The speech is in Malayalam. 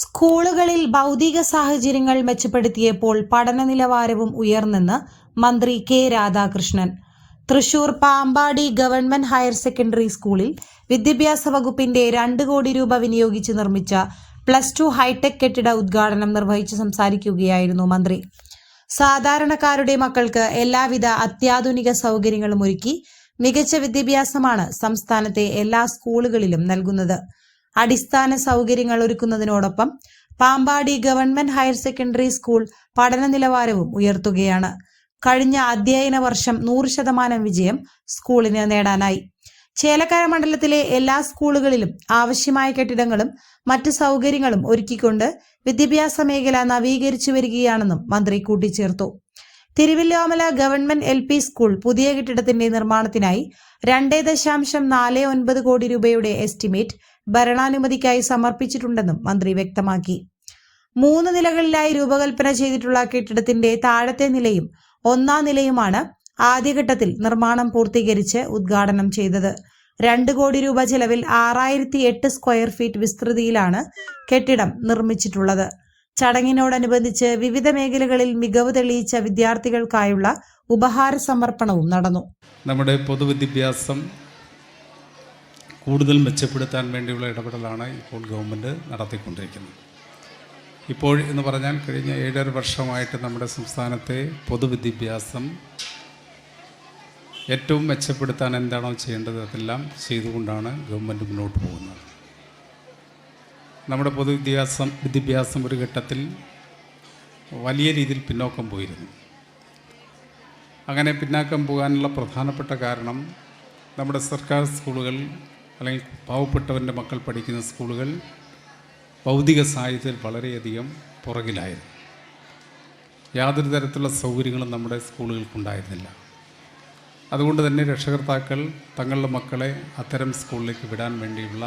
സ്കൂളുകളിൽ ഭൗതിക സാഹചര്യങ്ങൾ മെച്ചപ്പെടുത്തിയപ്പോൾ പഠന നിലവാരവും ഉയർന്നെന്ന് മന്ത്രി K Radhakrishnan. Thrissur Pampady government higher secondary സ്കൂളിൽ വിദ്യാഭ്യാസ വകുപ്പിന്റെ രണ്ട് കോടി രൂപ വിനിയോഗിച്ച് നിർമ്മിച്ച പ്ലസ് ടു ഹൈടെക് കെട്ടിട ഉദ്ഘാടനം നിർവഹിച്ച് സംസാരിക്കുകയായിരുന്നു മന്ത്രി. സാധാരണക്കാരുടെ മക്കൾക്ക് എല്ലാവിധ അത്യാധുനിക സൗകര്യങ്ങളും ഒരുക്കി മികച്ച വിദ്യാഭ്യാസമാണ് സംസ്ഥാനത്തെ എല്ലാ സ്കൂളുകളിലും നൽകുന്നത്. അടിസ്ഥാന സൗകര്യങ്ങൾ ഒരുക്കുന്നതിനോടൊപ്പം Pampady government higher secondary school പഠന നിലവാരവും ഉയർത്തുകയാണ്. കഴിഞ്ഞ അധ്യയന വർഷം നൂറ് ശതമാനം വിജയം സ്കൂളിന് നേടാനായി. ചേലക്കര മണ്ഡലത്തിലെ എല്ലാ സ്കൂളുകളിലും ആവശ്യമായ കെട്ടിടങ്ങളും മറ്റ് സൗകര്യങ്ങളും ഒരുക്കിക്കൊണ്ട് വിദ്യാഭ്യാസ മേഖല നവീകരിച്ചു വരികയാണെന്നും മന്ത്രി കൂട്ടിച്ചേർത്തു. Thiruvallomala government L P school പുതിയ കെട്ടിടത്തിന്റെ നിർമ്മാണത്തിനായി രണ്ട് ദശാംശം നാല് ഒൻപത് കോടി രൂപയുടെ എസ്റ്റിമേറ്റ് ഭരണാനുമതിക്കായി സമർപ്പിച്ചിട്ടുണ്ടെന്നും മന്ത്രി വ്യക്തമാക്കി. മൂന്ന് നിലകളിലായി രൂപകൽപ്പന ചെയ്തിട്ടുള്ള കെട്ടിടത്തിന്റെ താഴത്തെ നിലയും ഒന്നാം നിലയുമാണ് ആദ്യഘട്ടത്തിൽ നിർമ്മാണം പൂർത്തീകരിച്ച് ഉദ്ഘാടനം ചെയ്തത്. രണ്ട് കോടി രൂപ ചെലവിൽ ആറായിരത്തി എട്ട് സ്ക്വയർ ഫീറ്റ് വിസ്തൃതിയിലാണ് കെട്ടിടം നിർമ്മിച്ചിട്ടുള്ളത്. ചടങ്ങിനോടനുബന്ധിച്ച് വിവിധ മേഖലകളിൽ മികവ് തെളിയിച്ച വിദ്യാർത്ഥികൾക്കായുള്ള ഉപഹാര സമർപ്പണവും നടന്നു. നമ്മുടെ പൊതുവിദ്യാഭ്യാസം കൂടുതൽ മെച്ചപ്പെടുത്താൻ വേണ്ടിയുള്ള ഇടപെടലാണ് ഇപ്പോൾ ഗവൺമെന്റ് നടത്തിക്കൊണ്ടിരിക്കുന്നത്. ഇപ്പോൾ എന്ന് പറഞ്ഞാൽ കഴിഞ്ഞ ഏഴര വർഷമായിട്ട് നമ്മുടെ സംസ്ഥാനത്തെ പൊതുവിദ്യാഭ്യാസം ഏറ്റവും മെച്ചപ്പെടുത്താൻ എന്താണോ ചെയ്യേണ്ടത് അതെല്ലാം ചെയ്തുകൊണ്ടാണ് ഗവൺമെന്റ് മുന്നോട്ട് പോകുന്നത്. നമ്മുടെ പൊതുവിദ്യാഭ്യാസം വിദ്യാഭ്യാസം ഒരു ഘട്ടത്തിൽ വലിയ രീതിയിൽ പിന്നോക്കം പോയിരുന്നു. അങ്ങനെ പിന്നാക്കം പോകാനുള്ള പ്രധാനപ്പെട്ട കാരണം നമ്മുടെ സർക്കാർ സ്കൂളുകൾ അല്ലെങ്കിൽ പാവപ്പെട്ടവന്റെ മക്കൾ പഠിക്കുന്ന സ്കൂളുകൾ ഭൗതിക സാഹിത്യത്തിൽ വളരെയധികം പുറകിലായിരുന്നു. യാതൊരു തരത്തിലുള്ള സൗകര്യങ്ങളും നമ്മുടെ സ്കൂളുകൾക്കുണ്ടായിരുന്നില്ല. അതുകൊണ്ട് തന്നെ രക്ഷകർത്താക്കൾ തങ്ങളുടെ മക്കളെ അത്തരം സ്കൂളിലേക്ക് വിടാൻ വേണ്ടിയുള്ള